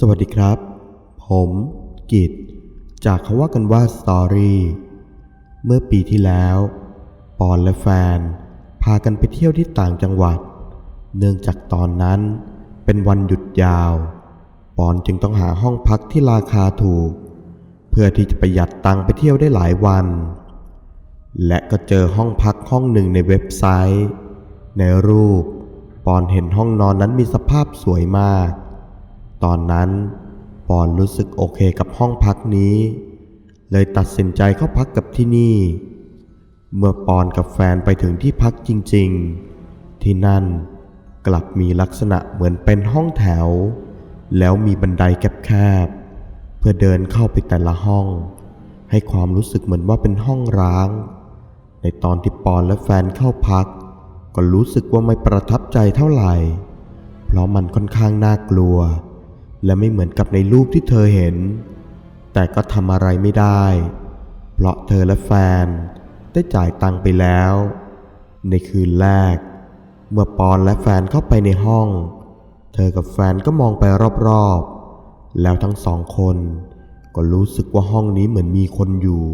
สวัสดีครับ ผมกิตจากคำว่ากันว่าสตอรี่เมื่อปีที่แล้ว ปอนและแฟน พากันไปเที่ยวที่ต่างจังหวัด เนื่องจากตอนนั้นเป็นวันหยุดยาว ปอนจึงต้องหาห้องพักที่ราคาถูก เพื่อที่จะประหยัดตังไปเที่ยวได้หลายวัน และก็เจอห้องพักห้องหนึ่งในเว็บไซต์ ในรูป ปอนเห็นห้องนอนนั้นมีสภาพสวยมาก ตอนนั้นปอนรู้สึกโอเคกับห้องพักนี้ เลยตัดสินใจเข้าพักกับที่นี่ เมื่อปอนกับแฟนไปถึงที่พักจริง ๆ ที่นั่นกลับมีลักษณะเหมือนเป็นห้องแถว แล้วมีบันไดแคบๆเพื่อเดินเข้าไปแต่ละห้อง ให้ความรู้สึกเหมือนว่าเป็นห้องร้าง ในตอนที่ปอนและแฟนเข้าพัก ก็รู้สึกว่าไม่ประทับใจเท่าไหร่ เพราะมันค่อนข้างน่ากลัว และไม่เหมือนกับในรูปที่เธอเห็น แต่ก็ทำอะไรไม่ได้ เพราะเธอและแฟนได้จ่ายตังค์ไปแล้ว ในคืนแรก เมื่อปอนและแฟนเข้าไปในห้อง เธอกับแฟนก็มองไปรอบๆ แล้วทั้งสองคนก็รู้สึกว่าห้องนี้เหมือนมีคนอยู่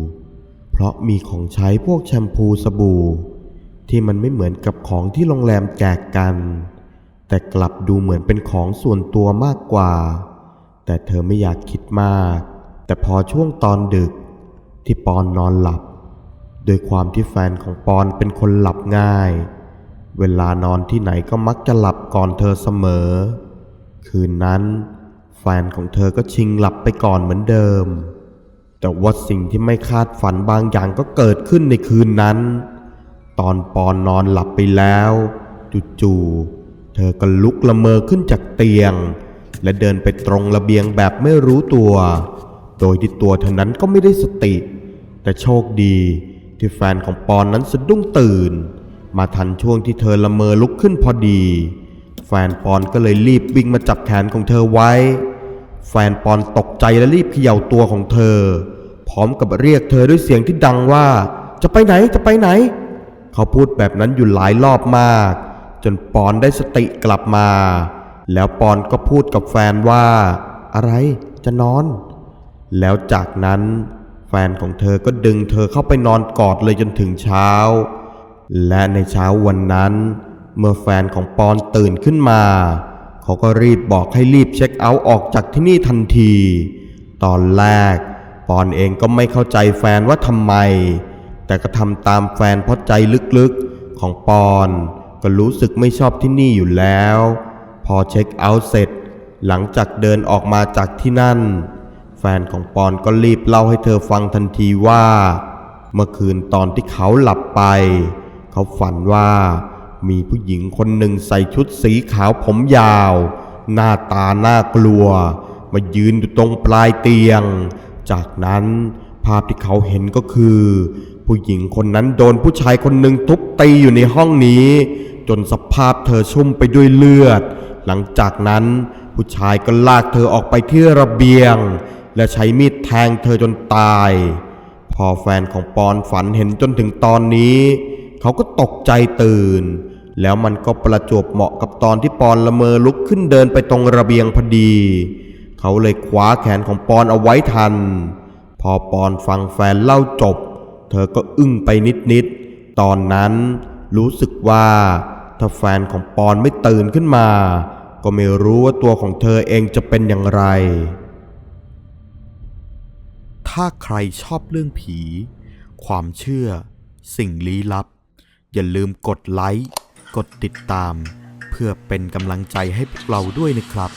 เพราะมีของใช้พวกแชมพูสบู่ ที่มันไม่เหมือนกับของที่โรงแรมแจกกัน แต่กลับดูเหมือนเป็นของส่วนตัวมากกว่า แต่เธอไม่อยากคิดมาก แต่พอช่วงตอนดึกที่ปอนนอนหลับ โดยความที่แฟนของปอนเป็นคนหลับง่าย เวลานอนที่ไหนก็มักจะหลับก่อนเธอเสมอ คืนนั้น แฟนของเธอก็ชิงหลับไปก่อนเหมือนเดิม แต่ว่าสิ่งที่ไม่คาดฝันบางอย่างก็เกิดขึ้นในคืนนั้น ตอนปอนนอนหลับไปแล้วจู่ๆ เธอก็ลุกละเมอขึ้นจากเตียง และเดินไปตรงระเบียงแบบไม่รู้ตัว โดยที่ตัวเธอนั้นก็ไม่ได้สติ แต่โชคดีที่แฟนของปอนนั้นสะดุ้งตื่น มาทันช่วงที่เธอละเมอลุกขึ้นพอดี แฟนปอนก็เลยรีบวิ่งมาจับแขนของเธอไว้ แฟนปอนตกใจและรีบเขย่าตัวของเธอ พร้อมกับเรียกเธอด้วยเสียงที่ดังว่า จะไปไหนจะไปไหน เขาพูดแบบนั้นอยู่หลายรอบมาก จนปอนได้สติกลับมา แล้วปอนก็พูดกับแฟนว่า อะไรจะนอน แล้วจากนั้น แฟนของเธอก็ดึงเธอเข้าไปนอนกอดเลยจนถึงเช้า และในเช้าวันนั้น เมื่อแฟนของปอนตื่นขึ้นมา เขาก็รีบบอกให้รีบเช็คเอาท์ออกจากที่นี่ทันที ตอนแรก ปอนเองก็ไม่เข้าใจแฟนว่าทำไม แต่ก็ทำตามแฟนเพราะใจลึกๆของปอน ก็รู้สึกไม่ชอบที่นี่อยู่แล้ว พอเช็คเอาท์เสร็จ หลังจากเดินออกมาจากที่นั่น แฟนของปอนก็รีบเล่าให้เธอฟังทันทีว่า เมื่อคืนตอนที่เขาหลับไป เขาฝันว่ามีผู้หญิงคนหนึ่งใส่ชุดสีขาวผมยาว หน้าตาน่ากลัว มายืนอยู่ตรงปลายเตียง จากนั้นภาพที่เขาเห็นก็คือ ผู้หญิงคนนั้นโดนผู้ชายคนหนึ่งทุบตีอยู่ในห้องนี้ จนสภาพเธอชุ่มไปด้วยเลือด หลังจากนั้นผู้ชายก็ลากเธอออกไปที่ระเบียง และใช้มีดแทงเธอจนตาย พอแฟนของปอนฝันเห็นจนถึงตอนนี้ เขาก็ตกใจตื่น แล้วมันก็ประจวบเหมาะกับตอนที่ปอนละเมอลุกขึ้นเดินไปตรงระเบียงพอดี เขาเลยคว้าแขนของปอนเอาไว้ทัน พอปอนฟังแฟนเล่าจบ เธอก็อึ้งไปนิดๆตอนนั้นรู้สึกว่า ถ้าแฟนของปอนไม่ตื่นขึ้นมา ก็ไม่รู้ว่าตัวของเธอเองจะเป็นอย่างไร ถ้าใครชอบเรื่องผี ความเชื่อ สิ่งลี้ลับ อย่าลืมกดไลค์ กดติดตาม เพื่อเป็นกำลังใจให้พวกเราด้วยนะครับ